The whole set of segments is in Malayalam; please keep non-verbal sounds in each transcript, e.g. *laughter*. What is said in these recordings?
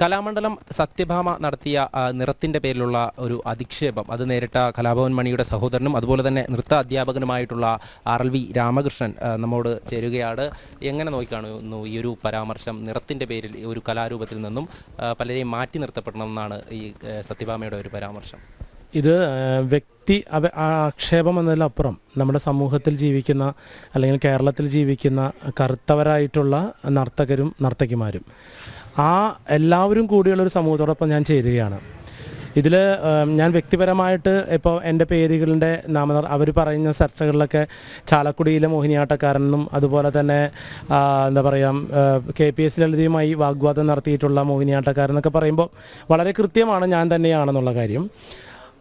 കലാമണ്ഡലം സത്യഭാമ നടത്തിയ നിറത്തിന്റെ പേരിലുള്ള ഒരു അധിക്ഷേപം. അത് നേരിട്ട കലാഭവൻ മണിയുടെ സഹോദരനും അതുപോലെ തന്നെ നൃത്ത അധ്യാപകനുമായിട്ടുള്ള ആർ എൽ വി രാമകൃഷ്ണൻ നമ്മോട് ചേരുകയാണ്. എങ്ങനെ നോക്കിക്കാണുന്നു ഈ ഒരു പരാമർശം നിറത്തിന്റെ പേരിൽ ഒരു കലാരൂപത്തിൽ നിന്നും പലരെയും മാറ്റി നിർത്തപ്പെടണമെന്നാണ് ഈ സത്യഭാമയുടെ ഒരു പരാമർശം? ഇത് വ്യക്തി ആക്ഷേപം എന്നതിലപ്പുറം നമ്മുടെ സമൂഹത്തിൽ ജീവിക്കുന്ന അല്ലെങ്കിൽ കേരളത്തിൽ ജീവിക്കുന്ന കറുത്തവരായിട്ടുള്ള നർത്തകരും നർത്തകിമാരും. ആ എല്ലാവരും കൂടിയുള്ള ഒരു സമൂഹത്തോടൊപ്പം ഞാൻ ചേരുകയാണ്. ഇതിൽ ഞാൻ വ്യക്തിപരമായിട്ട് ഇപ്പോൾ എന്റെ പേരുകളുടെ നാമ അവർ പറയുന്ന ചർച്ചകളിലൊക്കെ ചാലക്കുടിയിലെ മോഹിനിയാട്ടക്കാരനെന്നും അതുപോലെ തന്നെ എന്താ പറയുക കെ പി എസ് ലളിതയുമായി വാഗ്വാദം നടത്തിയിട്ടുള്ള മോഹിനിയാട്ടക്കാരനൊക്കെ പറയുമ്പോൾ വളരെ കൃത്യമാണ് ഞാൻ തന്നെയാണെന്നുള്ള കാര്യം.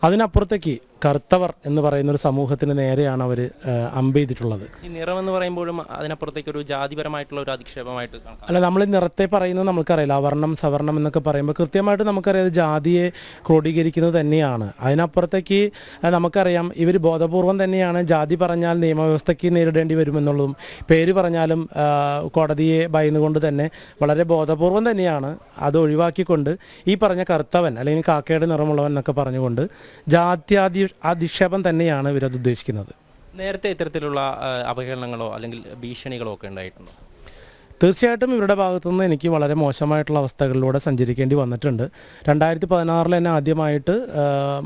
അതിനപ്പുറത്തേക്ക് കറുത്തവർ എന്ന് പറയുന്ന ഒരു സമൂഹത്തിന് നേരെയാണ് അവർ അമ്പ് ചെയ്തിട്ടുള്ളത്. ഈ നിറം എന്ന് പറയുമ്പോഴും അതിനപ്പുറത്തേക്ക് ഒരു ജാതിപരമായിട്ടുള്ള ഒരു അധിക്ഷേപമായിട്ട് അല്ല നമ്മൾ നിറത്തെ പറയുന്നത് നമുക്കറിയില്ല അവർണം സവർണം എന്നൊക്കെ പറയുമ്പോൾ കൃത്യമായിട്ട് നമുക്കറിയാം ജാതിയെ ക്രോഡീകരിക്കുന്നത് തന്നെയാണ്. അതിനപ്പുറത്തേക്ക് നമുക്കറിയാം ഇവർ ബോധപൂർവം തന്നെയാണ്. ജാതി പറഞ്ഞാൽ നിയമവ്യവസ്ഥയ്ക്ക് നേരിടേണ്ടി വരുമെന്നുള്ളതും പേര് പറഞ്ഞാലും കോടതിയെ ഭയന്നുകൊണ്ട് തന്നെ വളരെ ബോധപൂർവം തന്നെയാണ് അത് ഒഴിവാക്കിക്കൊണ്ട് ഈ പറഞ്ഞ കർത്തവൻ അല്ലെങ്കിൽ കാക്കയുടെ നിറമുള്ളവൻ എന്നൊക്കെ പറഞ്ഞുകൊണ്ട് ജാത്യാധി അധിക്ഷേപം തന്നെയാണ് ഇവരത് ഉദ്ദേശിക്കുന്നത്. നേരത്തെ ഇത്തരത്തിലുള്ള അവഹേളനങ്ങളോ അല്ലെങ്കിൽ ഭീഷണികളോ ഒക്കെ ഉണ്ടായിട്ടുണ്ടോ? തീർച്ചയായിട്ടും ഇവരുടെ ഭാഗത്തുനിന്ന് എനിക്ക് വളരെ മോശമായിട്ടുള്ള അവസ്ഥകളിലൂടെ സഞ്ചരിക്കേണ്ടി വന്നിട്ടുണ്ട്. രണ്ടായിരത്തി പതിനാറിൽ തന്നെ ആദ്യമായിട്ട്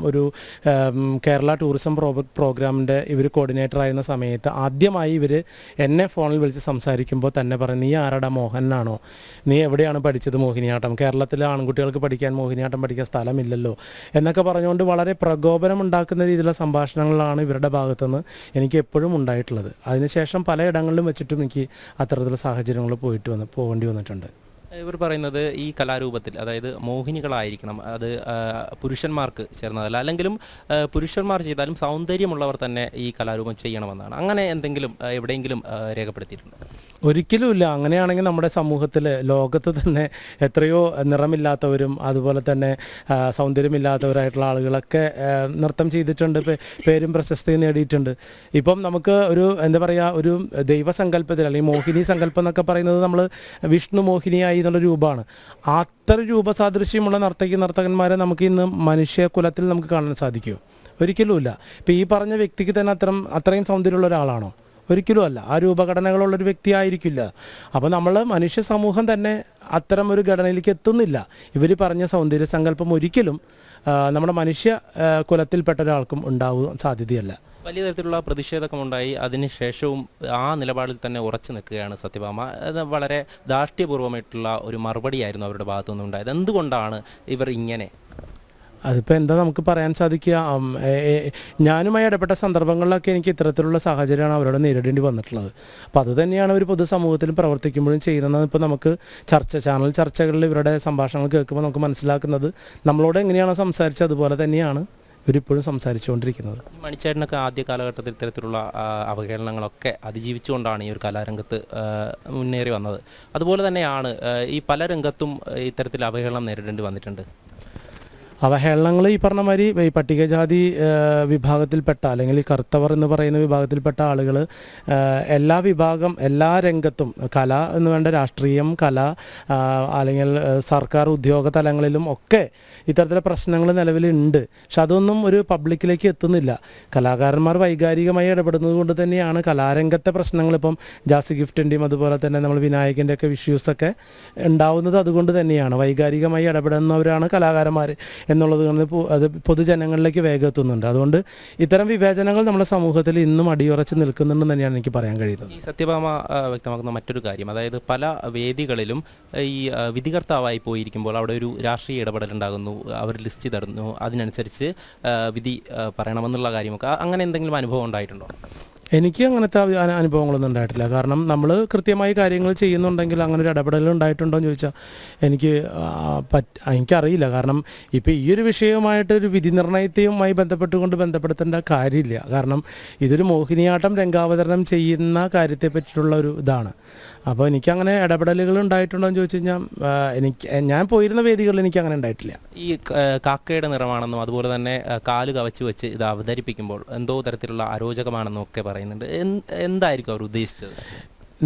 ഒരു കേരള ടൂറിസം പ്രോ പ്രോഗ്രാമിന്റെ ഇവർ കോർഡിനേറ്റർ ആയിരുന്ന സമയത്ത് ആദ്യമായി ഇവർ എന്നെ ഫോണിൽ വിളിച്ച് സംസാരിക്കുമ്പോൾ തന്നെ പറഞ്ഞു നീ ആരാടാ മോഹനാണോ നീ എവിടെയാണ് പഠിച്ചത് മോഹിനിയാട്ടം? കേരളത്തിലെ ആൺകുട്ടികൾക്ക് പഠിക്കാൻ മോഹിനിയാട്ടം പഠിക്കാൻ സ്ഥലമില്ലല്ലോ? എന്നൊക്കെ പറഞ്ഞുകൊണ്ട് വളരെ പ്രകോപനം ഉണ്ടാക്കുന്ന രീതിയിലുള്ള സംഭാഷണങ്ങളാണ് ഇവരുടെ ഭാഗത്തുനിന്ന് എനിക്ക് എപ്പോഴും ഉണ്ടായിട്ടുള്ളത്. അതിനുശേഷം പലയിടങ്ങളിലും വെച്ചിട്ടും എനിക്ക് അത്തരത്തിലുള്ള സാഹചര്യങ്ങൾ പോയിട്ട് വന്ന് പോകേണ്ടി വന്നിട്ടുണ്ട്. ഇവർ പറയുന്നത് ഈ കലാരൂപത്തിൽ അതായത് മോഹിനികളായിരിക്കണം അത് പുരുഷന്മാർക്ക് ചേർന്നതല്ല. അല്ലെങ്കിലും പുരുഷന്മാർ ചെയ്താലും സൗന്ദര്യമുള്ളവർ തന്നെ ഈ കലാരൂപം ചെയ്യണമെന്നാണ്. അങ്ങനെ എന്തെങ്കിലും എവിടെയെങ്കിലും രേഖപ്പെടുത്തിയിട്ടുണ്ട്? ഒരിക്കലുമില്ല. അങ്ങനെയാണെങ്കിൽ നമ്മുടെ സമൂഹത്തിൽ ലോകത്ത് തന്നെ എത്രയോ നിറമില്ലാത്തവരും അതുപോലെ തന്നെ സൗന്ദര്യമില്ലാത്തവരായിട്ടുള്ള ആളുകളൊക്കെ നൃത്തം ചെയ്തിട്ടുണ്ട് പേരും പ്രശസ്തിയും നേടിയിട്ടുണ്ട്. ഇപ്പം നമുക്ക് ഒരു എന്താ പറയുക ഒരു ദൈവസങ്കല്പത്തിൽ അല്ലെങ്കിൽ മോഹിനി സങ്കല്പം എന്നൊക്കെ പറയുന്നത് നമ്മൾ വിഷ്ണു മോഹിനിയായി എന്നുള്ള രൂപമാണ്. അത്ര രൂപസാദൃശ്യമുള്ള നർത്തകി നർത്തകന്മാരെ നമുക്ക് ഇന്ന് മനുഷ്യ കുലത്തിൽ നമുക്ക് കാണാൻ സാധിക്കുമോ ഒരിക്കലുമില്ല. ഇപ്പം ഈ പറഞ്ഞ വ്യക്തിക്ക് തന്നെ അത്ര അത്രയും സൗന്ദര്യമുള്ള ഒരാളാണോ? ഒരിക്കലും അല്ല. ആ രൂപഘടനകളുള്ളൊരു വ്യക്തി ആയിരിക്കില്ല അപ്പോൾ നമ്മൾ മനുഷ്യ സമൂഹം തന്നെ അത്തരം ഒരു ഘടനയിലേക്ക് എത്തുന്നില്ല. ഇവർ പറഞ്ഞ സൗന്ദര്യ സങ്കല്പം ഒരിക്കലും നമ്മുടെ മനുഷ്യ കുലത്തിൽപ്പെട്ട ഒരാൾക്കും ഉണ്ടാവാൻ സാധ്യതയല്ല. വലിയ തരത്തിലുള്ള പ്രതിഷേധമുണ്ടായി അതിനുശേഷവും ആ നിലപാടിൽ തന്നെ ഉറച്ചു നിൽക്കുകയാണ് സത്യഭാമ. അത് വളരെ ധാർഷ്ട്യപൂർവമായിട്ടുള്ള ഒരു മറുപടിയായിരുന്നു അവരുടെ ഭാഗത്തുനിന്നുണ്ടായത്. എന്തുകൊണ്ടാണ് ഇവർ ഇങ്ങനെ? അതിപ്പോൾ എന്താ നമുക്ക് പറയാൻ സാധിക്കുക? ഞാനുമായി ഇടപെട്ട സന്ദർഭങ്ങളിലൊക്കെ എനിക്ക് ഇത്തരത്തിലുള്ള സാഹചര്യമാണ് അവരോട് നേരിടേണ്ടി വന്നിട്ടുള്ളത്. അപ്പോൾ അത് തന്നെയാണ് ഒരു പൊതുസമൂഹത്തിലും പ്രവർത്തിക്കുമ്പോഴും ചെയ്യുന്നത് ഇപ്പോൾ നമുക്ക് ചർച്ച ചാനൽ ചർച്ചകളിൽ ഇവരുടെ സംഭാഷണങ്ങൾ കേൾക്കുമ്പോൾ നമുക്ക് മനസ്സിലാക്കുന്നത്. നമ്മളോട് എങ്ങനെയാണോ സംസാരിച്ചത് അതുപോലെ തന്നെയാണ് ഇവരിപ്പോഴും സംസാരിച്ചുകൊണ്ടിരിക്കുന്നത്. മണിച്ചേട്ടനൊക്കെ ആദ്യ കാലഘട്ടത്തിൽ ഇത്തരത്തിലുള്ള അവഹേളനങ്ങളൊക്കെ അതിജീവിച്ചുകൊണ്ടാണ് ഈ ഒരു കലാരംഗത്ത് മുന്നേറി വന്നത്. അതുപോലെ തന്നെയാണ് ഈ പല രംഗത്തും ഇത്തരത്തിൽ അവഹേളനം നേരിടേണ്ടി വന്നിട്ടുണ്ട്. അവഹേളനങ്ങൾ ഈ പറഞ്ഞ മാതിരി ഈ പട്ടികജാതി വിഭാഗത്തിൽപ്പെട്ട അല്ലെങ്കിൽ കറുത്തവർ എന്ന് പറയുന്ന വിഭാഗത്തിൽപ്പെട്ട ആളുകൾ എല്ലാ വിഭാഗം എല്ലാ രംഗത്തും കല എന്ന് വേണ്ട രാഷ്ട്രീയം കല അല്ലെങ്കിൽ സർക്കാർ ഉദ്യോഗ തലങ്ങളിലും ഒക്കെ ഇത്തരത്തിലെ പ്രശ്നങ്ങൾ നിലവിലുണ്ട്. പക്ഷെ അതൊന്നും ഒരു പബ്ലിക്കിലേക്ക് എത്തുന്നില്ല. കലാകാരന്മാർ വൈകാരികമായി ഇടപെടുന്നത് കൊണ്ട് തന്നെയാണ് കലാരംഗത്തെ പ്രശ്നങ്ങൾ ഇപ്പം ജാസി ഗിഫ്റ്റിന്റെയും അതുപോലെ തന്നെ നമ്മൾ വിനായകന്റെ ഒക്കെ വിഷ്യൂസൊക്കെ ഉണ്ടാവുന്നത് അതുകൊണ്ട് തന്നെയാണ്. വൈകാരികമായി ഇടപെടുന്നവരാണ് കലാകാരന്മാർ എന്നുള്ളത് കൊണ്ട് അത് പൊതുജനങ്ങളിലേക്ക് വേഗം എത്തുന്നുണ്ട്. അതുകൊണ്ട് ഇത്തരം വിവേചനങ്ങൾ നമ്മുടെ സമൂഹത്തിൽ ഇന്നും അടിയുറച്ച് നിൽക്കുന്നുണ്ടെന്ന് തന്നെയാണ് എനിക്ക് പറയാൻ കഴിയുന്നത്. ഈ സത്യഭാമ വ്യക്തമാക്കുന്ന മറ്റൊരു കാര്യം. അതായത് പല വേദികളിലും ഈ വിധികർത്താവായി പോയിരിക്കുമ്പോൾ അവിടെ ഒരു രാഷ്ട്രീയ ഇടപെടൽ ഉണ്ടാകുന്നു. അവർ ലിസ്റ്റ് തരുന്നു. അതിനനുസരിച്ച് വിധി പറയണമെന്നുള്ള കാര്യമൊക്കെ. അങ്ങനെ എന്തെങ്കിലും അനുഭവം ഉണ്ടായിട്ടുണ്ടോ? എനിക്ക് അങ്ങനത്തെ അനുഭവങ്ങളൊന്നും ഉണ്ടായിട്ടില്ല. കാരണം നമ്മൾ കൃത്യമായി കാര്യങ്ങൾ ചെയ്യുന്നുണ്ടെങ്കിൽ അങ്ങനെ ഒരു ഇടപെടൽ ഉണ്ടായിട്ടുണ്ടോ എന്ന് ചോദിച്ചാൽ എനിക്ക് പറ്റ എനിക്കറിയില്ല. കാരണം ഇപ്പോൾ ഈ ഒരു വിഷയവുമായിട്ട് ഒരു വിധി നിർണയത്തെയുമായി ബന്ധപ്പെട്ടുകൊണ്ട് ബന്ധപ്പെടുത്തേണ്ട കാര്യമില്ല. കാരണം ഇതൊരു മോഹിനിയാട്ടം രംഗാവതരണം ചെയ്യുന്ന കാര്യത്തെ പറ്റിയിട്ടുള്ള ഒരു ഇതാണ്. അപ്പോൾ എനിക്കങ്ങനെ ഇടപെടലുകൾ ഉണ്ടായിട്ടുണ്ടോ എന്ന് ചോദിച്ചു കഴിഞ്ഞാൽ എനിക്ക് ഞാൻ പോയിരുന്ന വേദികളിൽ എനിക്ക് അങ്ങനെ ഉണ്ടായിട്ടില്ല. ഈ കാക്കയുടെ നിറമാണെന്നും അതുപോലെ തന്നെ കാൽ കവച്ച് വെച്ച് ഇത് അവതരിപ്പിക്കുമ്പോൾ എന്തോ തരത്തിലുള്ള അരോചകമാണെന്നും ഒക്കെ പറയുന്നുണ്ട്. എന്തായിരിക്കും അവർ ഉദ്ദേശിച്ചത്?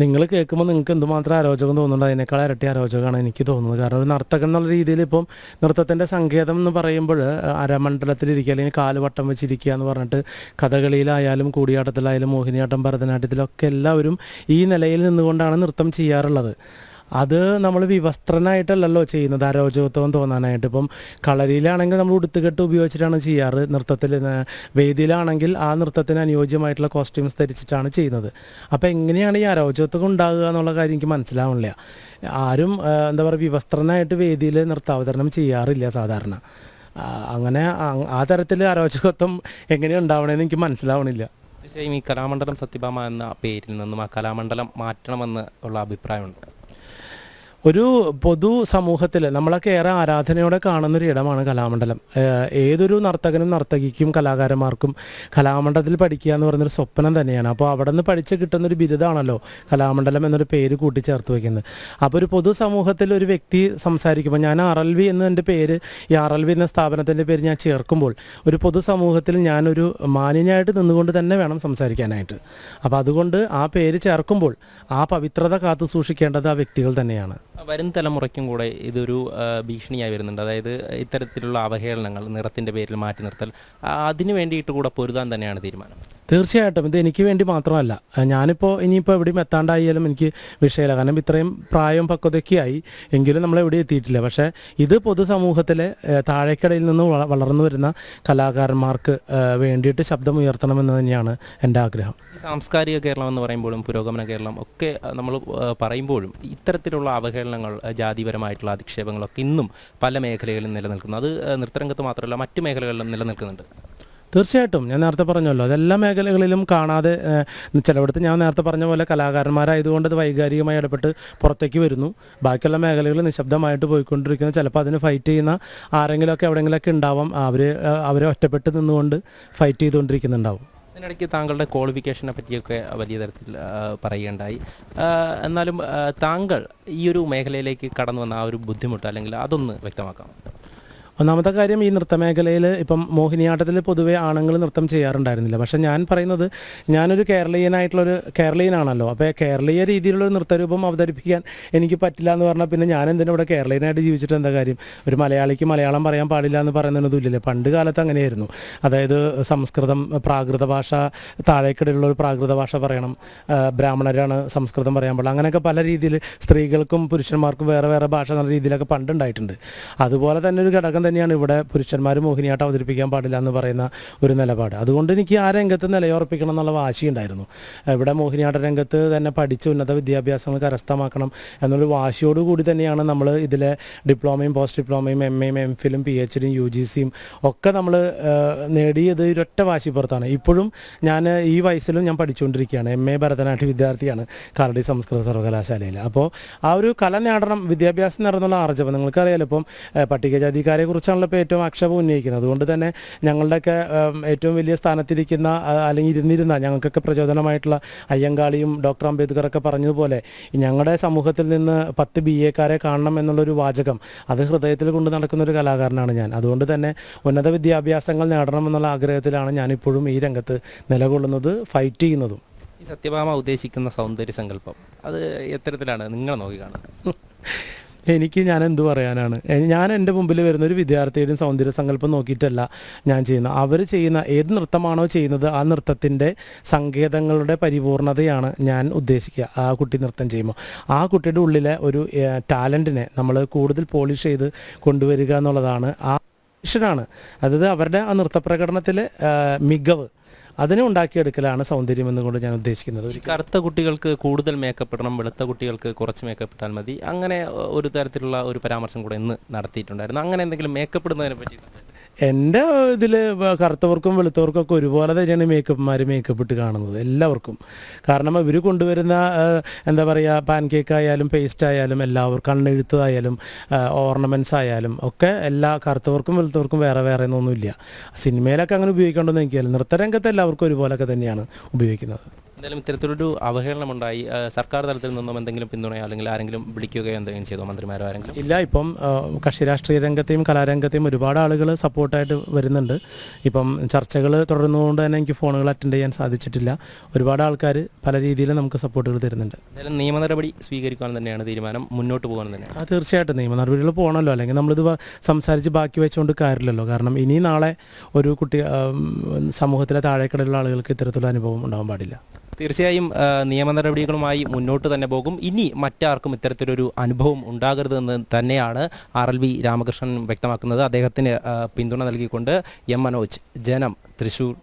നിങ്ങൾ കേൾക്കുമ്പോൾ നിങ്ങൾക്ക് എന്തുമാത്രം അരോചകം തോന്നുന്നുണ്ട്? അതിനേക്കാൾ ഇരട്ടി അരോചകമാണ് എനിക്ക് തോന്നുന്നത്. കാരണം ഒരു നർത്തകൻ എന്നുള്ള രീതിയിൽ ഇപ്പം നൃത്തത്തിന്റെ സങ്കേതം എന്ന് പറയുമ്പോൾ അരമണ്ഡലത്തിലിരിക്കുക അല്ലെങ്കിൽ കാൽ വട്ടം വെച്ചിരിക്കുക എന്ന് പറഞ്ഞിട്ട് കഥകളിയിലായാലും കൂടിയാട്ടത്തിലായാലും മോഹിനിയാട്ടം ഭരതനാട്യത്തിലൊക്കെ എല്ലാവരും ഈ നിലയിൽ നിന്നുകൊണ്ടാണ് നൃത്തം ചെയ്യാറുള്ളത്. അത് നമ്മൾ വിവസ്ത്രനായിട്ടല്ലല്ലോ ചെയ്യുന്നത് അരോചകത്വം തോന്നാനായിട്ട്. ഇപ്പം കളരിയിലാണെങ്കിൽ നമ്മൾ ഉടുത്തുകെട്ട് ഉപയോഗിച്ചിട്ടാണ് ചെയ്യാറ്. നൃത്തത്തിൽ വേദിയിലാണെങ്കിൽ ആ നൃത്തത്തിന് അനുയോജ്യമായിട്ടുള്ള കോസ്റ്റ്യൂംസ് ധരിച്ചിട്ടാണ് ചെയ്യുന്നത്. അപ്പോൾ എങ്ങനെയാണ് ഈ അരോചകത്വം ഉണ്ടാകുക എന്നുള്ള കാര്യം എനിക്ക് മനസ്സിലാവണില്ല. ആരും എന്താ പറയുക വിവസ്ത്രനായിട്ട് വേദിയിൽ നൃത്താവതരണം ചെയ്യാറില്ല സാധാരണ. അങ്ങനെ ആ തരത്തിൽ അരോചകത്വം എങ്ങനെയാണ് ഉണ്ടാവണമെന്ന് എനിക്ക് മനസ്സിലാവണില്ല. തീർച്ചയായും ഈ കലാമണ്ഡലം സത്യഭാമ എന്ന പേരിൽ നിന്നും ആ കലാമണ്ഡലം മാറ്റണമെന്ന് ഉള്ള അഭിപ്രായമുണ്ട്. ഒരു പൊതു സമൂഹത്തിൽ നമ്മളൊക്കെ ഏറെ ആരാധനയോടെ കാണുന്ന ഒരു ഇടമാണ് കലാമണ്ഡലം. ഏതൊരു നർത്തകനും നർത്തകിക്കും കലാകാരന്മാർക്കും കലാമണ്ഡലത്തിൽ പഠിക്കുക എന്ന് പറയുന്നൊരു സ്വപ്നം തന്നെയാണ്. അപ്പോൾ അവിടെ നിന്ന് പഠിച്ച് കിട്ടുന്നൊരു ബിരുദമാണല്ലോ കലാമണ്ഡലം എന്നൊരു പേര് കൂട്ടിച്ചേർത്ത് വയ്ക്കുന്നത് അപ്പോൾ ഒരു പൊതു സമൂഹത്തിൽ ഒരു വ്യക്തി സംസാരിക്കുമ്പോൾ ഞാൻ ആർ എൽ വി എന്ന എന്റെ പേര് ഈ ആർ എൽ വി എന്ന സ്ഥാപനത്തിന്റെ പേര് ഞാൻ ചേർക്കുമ്പോൾ ഒരു പൊതു സമൂഹത്തിൽ ഞാനൊരു മാന്യനായിട്ട് നിന്നുകൊണ്ട് തന്നെ വേണം സംസാരിക്കാനായിട്ട്. അപ്പോൾ അതുകൊണ്ട് ആ പേര് ചേർക്കുമ്പോൾ ആ പവിത്രത കാത്തു സൂക്ഷിക്കേണ്ടത് ആ വ്യക്തികൾ തന്നെയാണ്. വരും തലമുറയ്ക്കും കൂടെ ഇതൊരു ഭീഷണിയായി വരുന്നുണ്ട്. അതായത് ഇത്തരത്തിലുള്ള അവഹേളനങ്ങൾ നിറത്തിന്റെ പേരിൽ മാറ്റി നിർത്തൽ അതിനു വേണ്ടിയിട്ട് കൂടെ പൊരുതാൻ തന്നെയാണ് തീരുമാനം. തീർച്ചയായിട്ടും. ഇത് എനിക്ക് വേണ്ടി മാത്രമല്ല. ഞാനിപ്പോൾ ഇനിയിപ്പോൾ എവിടെയും എത്താണ്ടായാലും എനിക്ക് വിഷയമില്ല. കാരണം ഇത്രയും പ്രായം പക്വതയ്ക്കായി എങ്കിലും നമ്മൾ എവിടെ എത്തിയിട്ടില്ല. പക്ഷേ ഇത് പൊതുസമൂഹത്തിലെ താഴേക്കടയിൽ നിന്ന് വളർന്നു വരുന്ന കലാകാരന്മാർക്ക് വേണ്ടിയിട്ട് ശബ്ദമുയർത്തണമെന്ന് തന്നെയാണ് എന്റെ ആഗ്രഹം. സാംസ്കാരിക കേരളം എന്ന് പറയുമ്പോഴും പുരോഗമന കേരളം ഒക്കെ നമ്മൾ പറയുമ്പോഴും ഇത്തരത്തിലുള്ള അവഹേളനങ്ങൾ ജാതിപരമായിട്ടുള്ള അധിക്ഷേപങ്ങളൊക്കെ ഇന്നും പല മേഖലകളിലും നിലനിൽക്കുന്നു. അത് നൃത്തരംഗത്ത് മാത്രമല്ല മറ്റു മേഖലകളിലും നിലനിൽക്കുന്നുണ്ട്. തീർച്ചയായിട്ടും. ഞാൻ നേരത്തെ പറഞ്ഞല്ലോ അതെല്ലാ മേഖലകളിലും കാണാതെ ചിലവിടത്ത് ഞാൻ നേരത്തെ പറഞ്ഞ പോലെ കലാകാരന്മാരായതുകൊണ്ട് അത് വൈകാരികമായി ഇടപെട്ട് പുറത്തേക്ക് വരുന്നു. ബാക്കിയുള്ള മേഖലകളിൽ നിശബ്ദമായിട്ട് പോയിക്കൊണ്ടിരിക്കുന്ന. ചിലപ്പോൾ അതിന് ഫൈറ്റ് ചെയ്യുന്ന ആരെങ്കിലുമൊക്കെ എവിടെയെങ്കിലുമൊക്കെ ഉണ്ടാവാം. അവർ അവരെ ഒറ്റപ്പെട്ട് നിന്നുകൊണ്ട് ഫൈറ്റ് ചെയ്തുകൊണ്ടിരിക്കുന്നുണ്ടാവും. ഇതിനിടയ്ക്ക് താങ്കളുടെ ക്വാളിഫിക്കേഷനെ പറ്റിയൊക്കെ വലിയ തരത്തിൽ പറയുകയുണ്ടായി. എന്നാലും താങ്കൾ ഈ ഒരു മേഖലയിലേക്ക് കടന്നു വന്ന ആ ഒരു ബുദ്ധിമുട്ട് അല്ലെങ്കിൽ അതൊന്ന് വ്യക്തമാക്കാം ഒന്നാമത്തെ കാര്യം ഈ നൃത്തമേഖലയിൽ ഇപ്പം മോഹിനിയാട്ടത്തിൽ പൊതുവെ ആണുങ്ങൾ നൃത്തം ചെയ്യാറുണ്ടായിരുന്നില്ല. പക്ഷേ ഞാൻ പറയുന്നത് ഞാനൊരു കേരളീയനായിട്ടുള്ളൊരു കേരളീയനാണല്ലോ. അപ്പോൾ കേരളീയ രീതിയിലുള്ള നൃത്തരൂപം അവതരിപ്പിക്കാൻ എനിക്ക് പറ്റില്ല എന്ന് പറഞ്ഞാൽ പിന്നെ ഞാൻ എന്തിനാ ഇവിടെ കേരളീയനായിട്ട് ജീവിച്ചിട്ട് എന്താ കാര്യം? ഒരു മലയാളിക്ക് മലയാളം പറയാൻ പാടില്ല എന്ന് പറയുന്നതൊന്നും ഇല്ലല്ലേ പണ്ട് കാലത്ത് അങ്ങനെയായിരുന്നു. അതായത് സംസ്കൃതം പ്രാകൃത ഭാഷ താഴേക്കിടയിലുള്ള ഒരു പ്രാകൃത ഭാഷ പറയണം. ബ്രാഹ്മണരാണ് സംസ്കൃതം പറയാൻ പാടില്ല. അങ്ങനെയൊക്കെ പല രീതിയിൽ സ്ത്രീകൾക്കും പുരുഷന്മാർക്കും വേറെ വേറെ ഭാഷ എന്നുള്ള രീതിയിലൊക്കെ പണ്ടുണ്ടായിട്ടുണ്ട്. അതുപോലെ തന്നെ ഒരു ഘടകം തന്നെയാണ് ഇവിടെ പുരുഷന്മാർ മോഹിനിയാട്ടം അവതരിപ്പിക്കാൻ പാടില്ല എന്ന് പറയുന്ന ഒരു നിലപാട്. അതുകൊണ്ട് എനിക്ക് ആ രംഗത്ത് നിലയുറപ്പിക്കണം എന്നുള്ള വാശിയുണ്ടായിരുന്നു. ഇവിടെ മോഹിനിയാട്ട രംഗത്ത് തന്നെ പഠിച്ച് ഉന്നത വിദ്യാഭ്യാസങ്ങൾ കരസ്ഥമാക്കണം എന്നൊരു വാശിയോടുകൂടി തന്നെയാണ് നമ്മൾ ഇതിലെ ഡിപ്ലോമയും പോസ്റ്റ് ഡിപ്ലോമയും എം എയും എം ഫിലും പി എച്ച് ഡിയും യു ജി സിയും ഒക്കെ നമ്മൾ നേടിയത് ഒരൊറ്റ വാശി പുറത്താണ്. ഇപ്പോഴും ഞാൻ ഈ വയസ്സിലും ഞാൻ പഠിച്ചുകൊണ്ടിരിക്കുകയാണ്. എം എ ഭരതനാട്യ വിദ്യാർത്ഥിയാണ് കാലടി സംസ്കൃത സർവകലാശാലയിൽ അപ്പോൾ ആ ഒരു കല നേടണം വിദ്യാഭ്യാസം നേടണമെന്നുള്ള ആർജവം നിങ്ങൾക്കറിയാലോ ഇപ്പം പട്ടികജാതിക്കാരെ കുറിച്ചാണല്ലോ ഇപ്പോൾ ഏറ്റവും ആക്ഷേപം ഉന്നയിക്കുന്നത്. അതുകൊണ്ട് തന്നെ ഞങ്ങളുടെയൊക്കെ ഏറ്റവും വലിയ സ്ഥാനത്തിരിക്കുന്ന അല്ലെങ്കിൽ ഇരുന്നിരുന്ന ഞങ്ങൾക്കൊക്കെ പ്രചോദനമായിട്ടുള്ള അയ്യങ്കാളിയും ഡോക്ടർ അംബേദ്കറൊക്കെ പറഞ്ഞതുപോലെ ഞങ്ങളുടെ സമൂഹത്തിൽ നിന്ന് പത്ത് ബി എക്കാരെ കാണണം എന്നുള്ളൊരു വാചകം അത് ഹൃദയത്തിൽ കൊണ്ട് നടക്കുന്ന ഒരു കലാകാരനാണ് ഞാൻ. അതുകൊണ്ട് തന്നെ ഉന്നത വിദ്യാഭ്യാസങ്ങൾ നേടണം എന്നുള്ള ആഗ്രഹത്തിലാണ് ഞാനിപ്പോഴും ഈ രംഗത്ത് നിലകൊള്ളുന്നത് ഫൈറ്റ് ചെയ്യുന്നതും. ഈ സത്യഭാമ ഉദ്ദേശിക്കുന്ന സൗന്ദര്യ സങ്കല്പം അത് എത്തരത്തിലാണ്? നിങ്ങൾ നോക്കി കാണുന്നത്. *laughs* എനിക്ക് ഞാൻ എന്ത് പറയാനാണ് ഞാൻ എന്റെ മുമ്പിൽ വരുന്ന ഒരു വിദ്യാർത്ഥിയുടെയും സൗന്ദര്യ സങ്കല്പം നോക്കിയിട്ടല്ല ഞാൻ ചെയ്യുന്നത്. അവർ ചെയ്യുന്ന ഏത് നൃത്തമാണോ ചെയ്യുന്നത് ആ നൃത്തത്തിന്റെ സങ്കേതങ്ങളുടെ പരിപൂർണതയാണ് ഞാൻ ഉദ്ദേശിക്കുക. ആ കുട്ടി നൃത്തം ചെയ്യുമ്പോൾ. ആ കുട്ടിയുടെ ഉള്ളിലെ ഒരു ടാലന്റിനെ നമ്മൾ കൂടുതൽ പോളിഷ് ചെയ്ത് കൊണ്ടുവരിക എന്നുള്ളതാണ് ആ ആണ്. അതായത് അവരുടെ ആ നൃത്തപ്രകടനത്തിലെ മികവ് അതിനെ ഉണ്ടാക്കിയെടുക്കലാണ് സൗന്ദര്യം എന്നുകൊണ്ട് ഞാൻ ഉദ്ദേശിക്കുന്നത്. ഒരു കറുത്ത കുട്ടികൾക്ക് കൂടുതൽ മേക്കപ്പ് ഇടണം വെളുത്ത കുട്ടികൾക്ക് കുറച്ച് മേക്കപ്പ് ഇട്ടാൽ മതി. അങ്ങനെ ഒരു തരത്തിലുള്ള ഒരു പരാമർശം കൂടെ ഇന്ന് നടത്തിയിട്ടുണ്ടായിരുന്നു. അങ്ങനെ എന്തെങ്കിലും മേക്കപ്പ് ഇടുന്നതിനെ പറ്റി എന്റെ ഇതിൽ കറുത്തവർക്കും വെളുത്തവർക്കും ഒക്കെ ഒരുപോലെ തന്നെയാണ് മേക്കപ്പ്മാർ മേക്കപ്പ് ഇട്ട് കാണുന്നത് എല്ലാവർക്കും. കാരണം ഇവർ കൊണ്ടുവരുന്ന എന്താ പറയുക പാൻ കേക്ക് ആയാലും പേസ്റ്റ് ആയാലും എല്ലാവർക്കും കണ്ണെഴുത്തായാലും ഓർണമെന്റ്സ് ആയാലും ഒക്കെ എല്ലാ കറുത്തവർക്കും വെളുത്തവർക്കും വേറെ വേറെ ഒന്നുമില്ല സിനിമയിലൊക്കെ അങ്ങനെ ഉപയോഗിക്കേണ്ടെന്ന് എനിക്കല്ല നൃത്തരംഗത്ത് എല്ലാവർക്കും ഒരുപോലൊക്കെ തന്നെയാണ് ഉപയോഗിക്കുന്നത്. എന്തായാലും ഇത്തരത്തിലൊരു അവഹേളനമുണ്ടായി. ഉണ്ടായി സർക്കാർ തലത്തിൽ നിന്നും എന്തെങ്കിലും പിന്തുണയോ അല്ലെങ്കിൽ ആരെങ്കിലും വിളിക്കുകയോ എന്തെങ്കിലും ചെയ്തോ മന്ത്രിമാരോ ആരെങ്കിലും? ഇല്ല ഇപ്പം കക്ഷി രാഷ്ട്രീയ രംഗത്തെയും കലാരംഗത്തെയും ഒരുപാട് ആളുകൾ സപ്പോർട്ടായിട്ട് വരുന്നുണ്ട്. ഇപ്പം ചർച്ചകൾ തുടരുന്നതുകൊണ്ട് തന്നെ എനിക്ക് ഫോണുകൾ അറ്റൻഡ് ചെയ്യാൻ സാധിച്ചിട്ടില്ല. ഒരുപാട് ആൾക്കാർ പല രീതിയിൽ നമുക്ക് സപ്പോർട്ടുകൾ തരുന്നുണ്ട്. എന്തായാലും നിയമ നടപടി സ്വീകരിക്കാൻ തന്നെയാണ് തീരുമാനം. മുന്നോട്ട് പോകാൻ തന്നെ ആ തീർച്ചയായിട്ടും. നിയമ നടപടികൾ പോകണമല്ലോ. അല്ലെങ്കിൽ നമ്മളിത് സംസാരിച്ച് ബാക്കി വെച്ചുകൊണ്ട് കാര്യമില്ലല്ലോ. കാരണം ഇനി നാളെ ഒരു കുട്ടി സമൂഹത്തിലെ താഴേക്കടലുള്ള ആളുകൾക്ക് ഇത്തരത്തിലുള്ള അനുഭവം ഉണ്ടാവാൻ പാടില്ല. തീർച്ചയായും നിയമ നടപടികളുമായി മുന്നോട്ട് തന്നെ പോകും. ഇനി മറ്റാർക്കും ഇത്തരത്തിലൊരു അനുഭവം ഉണ്ടാകരുതെന്ന് തന്നെയാണ് ആർ എൽ വി രാമകൃഷ്ണൻ വ്യക്തമാക്കുന്നത്. അദ്ദേഹത്തിന് പിന്തുണ നൽകിക്കൊണ്ട് എം മനോജ് ജനം തൃശൂർ.